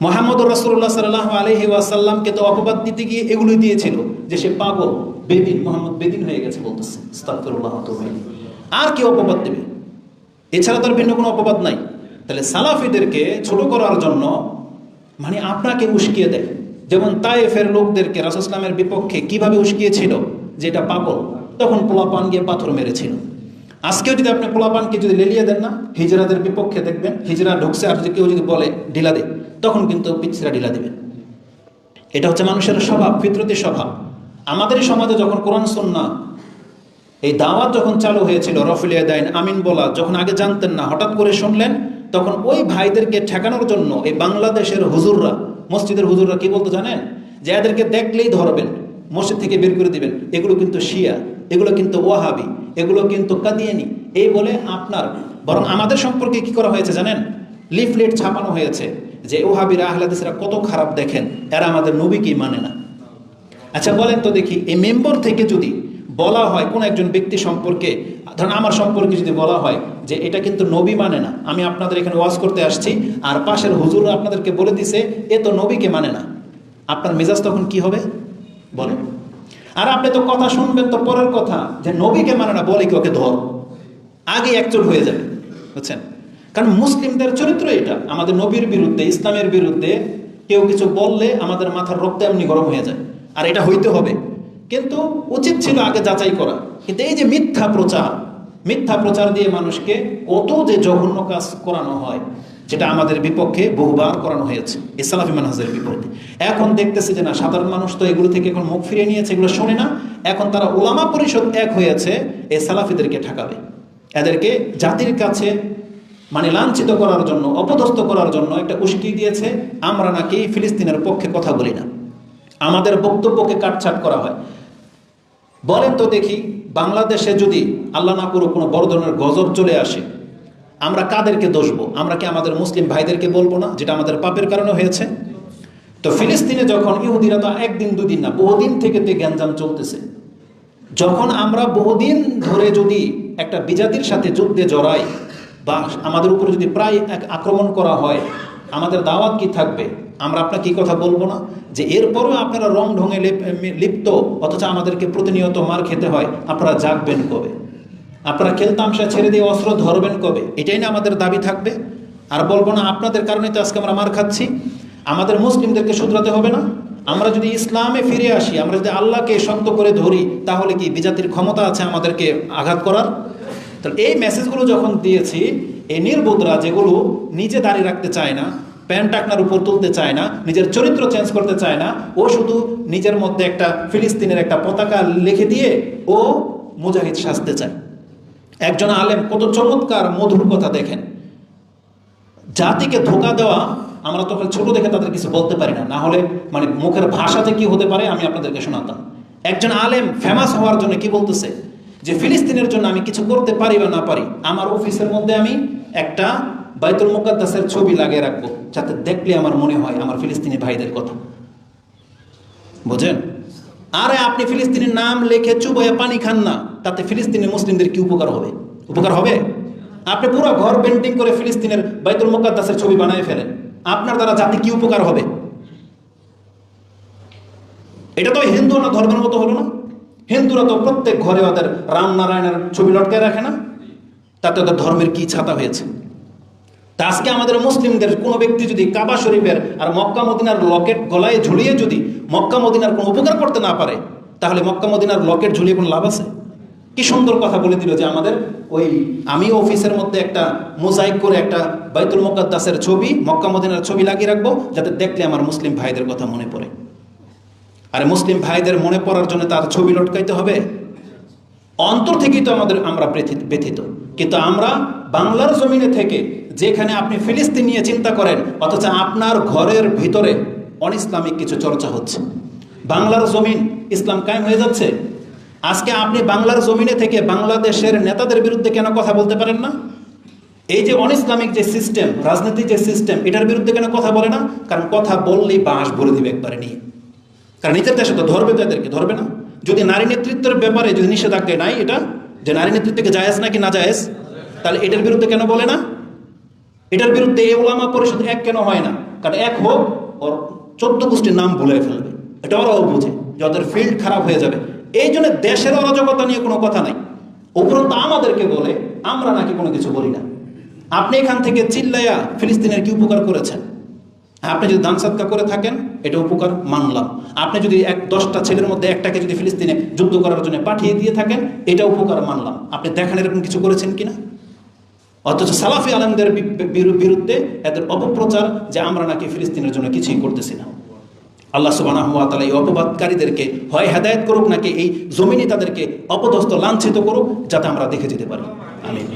মোহাম্মদ রসুল্লাহ সাল্লাহ আলহি ওয়াসাল্লামকে তো অপবাদ দিতে গিয়ে এগুলো দিয়েছিল যে সে পাগল, বেদিন, মোহাম্মদ বেদিন হয়ে গেছে বলতেছে। আর কি অপবাদ দেবে? এছাড়া তার ভিন্ন কোনো অপবাদ নাই। তাহলে সালাফিদেরকে ছোট করার জন্য মানে আপনাকে উস্কিয়ে দেয়। যেমন তায়েফের লোকদেরকে রাসুসলামের বিপক্ষে কীভাবে উস্কিয়েছিল? যে এটা পাগল। তখন পোলাপান গিয়ে পাথর মেরেছিল। আজকেও যদি আপনি পোলাপানকে যদি লেলিয়ে দেন না, হিজরাদের বিপক্ষে দেখবেন, হিজরা ঢুকছে আর যদি কেউ যদি বলে, ঢিলা দে। তখন কিন্তু পিছিরা ঢিলা দিবে। এটা হচ্ছে মানুষের স্বভাব, ফিতরতি স্বভাব। আমাদের সমাজে যখন কোরআন সন্না এই দাওয়াত যখন চালু হয়েছিল রফিলিয়া দাইন আমিন বলা, যখন আগে জানতেন না, হঠাৎ করে শুনলেন, তখন ওই ভাইদেরকে ঠেকানোর জন্য এই বাংলাদেশের হুজুররা, মসজিদের হুজুররা কি বলতো জানেন? যে এদেরকে দেখলেই ধরবেন, মসজিদ থেকে বের করে দিবেন। এগুলো কিন্তু শিয়া, এগুলো কিন্তু ওয়াহাবি, এগুলো কিন্তু কাদিয়ানি। এই বলে আপনার, বরং আমাদের সম্পর্কে কি করা হয়েছে জানেন? লিফলেট ছাপানো হয়েছে যে ওহাবিরা আহলাদিসরা কত খারাপ দেখেন, এরা আমাদের নবীকেই মানে না। আচ্ছা বলেন তো দেখি, এই মেম্বর থেকে যদি বলা হয় কোন একজন ব্যক্তি সম্পর্কে, ধরুন আমার সম্পর্কে যদি বলা হয় যে এটা কিন্তু নবী মানে না, আমি আপনাদের এখানে ওয়াজ করতে আসছি, আর পাশের হুজুর আপনাদেরকে বলে দিছে, এ তো নবীকে মানে না। আপনার মেজাজ তখন কি হবে? বলেন। আর আপনি তো কথা শুনবেন তো পরের কথা, যে নবীকে মানে না, বলে কি ওকে ধর? আগে একচোট হয়ে যাবে, বুঝছেন? কারণ মুসলিমদের চরিত্র এটা। আমাদের নবীর বিরুদ্ধে, ইসলামের বিরুদ্ধে কেউ কিছু বললে আমাদের মাথার রক্ত এমনি গরম হয়ে যায়। আর এটা হইতে হবে। কিন্তু উচিত ছিল আগে যাচাই করা। কিন্তু এই যে মিথ্যা প্রচার মিথ্যা প্রচার দিয়ে মানুষকে কত যে জঘন্য কাজ করানো হয় যেটা আমাদের বিপক্ষে বহুবার করানো হয়েছে ইসলামী মানহাজের বিপক্ষে এখন দেখতেছে যে না, সাধারণ মানুষ তো এগুলো থেকে এখন মুখ ফিরিয়ে নিয়েছে, এগুলো শোনে না। এখন তারা ওলামা পরিষদ এক হয়েছে, এই সালাফিদেরকে ঠেকাবে। এদেরকে জাতির কাছে মানে লাঞ্ছিত করার জন্য, অপদস্থ করার জন্য একটা উস্কি দিয়েছে, আমরা নাকি ফিলিস্তিনের পক্ষে কথা বলি না। আমাদের বক্তব্যকে কাটছাট করা হয়। বলেন তো দেখি, বাংলাদেশে যদি আল্লাহ না করুক কোনো বড় ধরনের গজব চলে আসে, আমরা কাদেরকে দোষবো? আমরা কি আমাদের মুসলিম ভাইদেরকে বলব না, যেটা আমাদের পাপের কারণে হয়েছে? তো ফিলিস্তিনে যখন ইহুদিরা তো একদিন, দুদিন না, বহুদিন থেকে তে গ্যাঞ্জাম চলতেছে। যখন আমরা বহুদিন ধরে যদি একটা বিজাতির সাথে যুদ্ধে জড়াই বা আমাদের উপরে যদি প্রায় এক আক্রমণ করা হয়, আমাদের দাওয়াত কি থাকবে? আমরা আপনাকে কি কথা বলব না যে এরপরও আপনারা রং ঢঙে লিপ- লিপ্ত, অথচ আমাদেরকে প্রতিনিয়ত মার খেতে হয়, আপনারা জাগবেন কবে? আপনারা খেলতামশা ছেড়ে দিয়ে অস্ত্র ধরবেন কবে? এটাই না আমাদের দাবি থাকবে? আর বলব না, আপনাদের কারণে তো আজকে আমরা মার খাচ্ছি। আমাদের মুসলিমদেরকে শুধরাতে হবে না। আমরা যদি ইসলামে ফিরে আসি, আমরা যদি আল্লাহকে শক্ত করে ধরি, তাহলে কি বিজাতির ক্ষমতা আছে আমাদেরকে আঘাত করার? তো এই মেসেজগুলো যখন দিয়েছি, এই নির্বোধরা যেগুলো নিজে দাঁড়িয়ে রাখতে চায় না প্যান্ট টাকনার উপর তুলতে চায় না, নিজের চরিত্র চেঞ্জ করতে চায় না, ও শুধু নিজের মধ্যে একটা ফিলিস্তিনের একটা পতাকা লিখে দিয়ে ও মুজাহিদ সাজতে চায়। একজন আলেম কত চমৎকার, মধুর কথা দেখেন। জাতিকে ধোকা দেওয়া, আমরা তখন ছোট দেখে তাদের কিছু বলতে পারি না। না হলে মানে মুখের ভাষাতে কি হতে পারে, আমি আপনাদেরকে শোনাতাম। একজন আলেম ফেমাস হওয়ার জন্য কি বলতেছে? যে ফিলিস্তিনের জন্য আমি কিছু করতে পারি বা না পারি, আমার অফিসের মধ্যে আমি একটা বাইতুল মুকাদ্দাসের ছবি লাগিয়ে রাখব, যাতে দেখলে আমার মনে হয় আমার ফিলিস্তিনি ভাইদের কথা। বুঝেন? আরে আপনি ফিলিস্তিনের নাম লেখে চুবয়ে পানি খান না, তাতে ফিলিস্তিনি মুসলিমদের কি উপকার হবে? উপকার হবে? আপনি পুরো ঘর পেন্টিং করে ফিলিস্তিনের বাইতুল মুকাদ্দাসের ছবি বানিয়ে ফেলেন, আপনার দ্বারা জাতি কি উপকার হবে? এটা তো হিন্দু না ধর্মের মতো হলো না? হিন্দুরা তো প্রত্যেক ঘরে ওদের রামনারায়ণের ছবি লটকায় রাখে না? তাতে ওদের ধর্মের কি ছাতা হয়েছে? তা আজকে আমাদের মুসলিমদের কোনো ব্যক্তি যদি কাবা শরীফের আর মক্কা মদিনার লকেট গলায় ঝুলিয়ে যদি মক্কা মদিনার কোনো উপকার করতে না পারে, তাহলে মক্কা মদিনার লকেট ঝুলিয়ে কোনো লাভ আছে? কি সুন্দর কথা বলে দিল যে আমাদের ওই আমি অফিসের মধ্যে একটা মোজাইক করে একটা বাইতুল মোকাদ্দাসের ছবি, মক্কা মদিনার ছবি লাগিয়ে রাখব, যাতে দেখলে আমার মুসলিম ভাইদের কথা মনে পড়ে। আরে মুসলিম ভাইদের মনে পড়ার জন্য তার ছবি লটকাইতে হবে? অন্তর থেকেই তো আমাদের আমরা ব্যথিত। কিন্তু আমরা বাংলার জমিনে থেকে যেখানে আপনি ফিলিস্তিন নিয়ে চিন্তা করেন, অথচ আপনার ঘরের ভিতরে অন ইসলামিক কিছু চর্চা হচ্ছে। বাংলার জমিন ইসলাম কায়েম হয়ে যাচ্ছে। আজকে আপনি বাংলার জমিনে থেকে বাংলাদেশের নেতাদের বিরুদ্ধে কেন কথা বলতে পারেন না? এই যে অন ইসলামিক যে সিস্টেম রাজনীতির যে সিস্টেম, এটার বিরুদ্ধে কেন কথা বলে না? কারণ কথা বললেই বাঁশ ভরে দিবে একবারে নিয়ে। কারণ নিজের দেশে তো ধরবে তো এদেরকে, ধরবে না। যদি নারী নেতৃত্বের ব্যাপারে যদি নিষেধাজ্ঞা নাই এটা, যে নারী নেতৃত্বকে জায়েজ নাকি না জায়েজ, তাহলে এটার বিরুদ্ধে কেন বলে না? এটার বিরুদ্ধে এই ওলামা পরিষদ এক কেন হয় না? কারণ এক হোক, ওর চোদ্দ গোষ্ঠীর নাম ভুলে ফেলবে। এটা ওরাও বুঝে যে ওদের ফিল্ড খারাপ হয়ে যাবে। এই জন্য দেশের অরাজকতা নিয়ে কোনো কথা নাই। উপরন্ত আমাদেরকে বলে, আমরা নাকি কোনো কিছু বলি না। আপনি এখান থেকে চিল্লাইয়া ফিলিস্তিনের কি উপকার করেছেন? আপনি যদি দান সাদকা করে থাকেন, এটা উপকার মানলাম। আপনি যদি এক দশটা ছেলের মধ্যে একটাকে যদি ফিলিস্তিনে যুদ্ধ করার জন্য পাঠিয়ে দিয়ে থাকেন, এটা উপকার মানলাম। আপনি দেখেন এরকম কিছু করেছেন কিনা? অথচ সালাফি আলমদের বিরুদ্ধে এদের অপপ্রচার যে আমরা নাকি ফিলিস্তিনের জন্য কিছুই করতেছি না। আল্লাহ ওয়া এই অপবাদকারীদেরকে হয় হেদায়েত করুক নাকি এই জমিনে তাদেরকে অপদস্থ লাঞ্ছিত করুক, যাতে আমরা দেখে যেতে পারি। আমিন।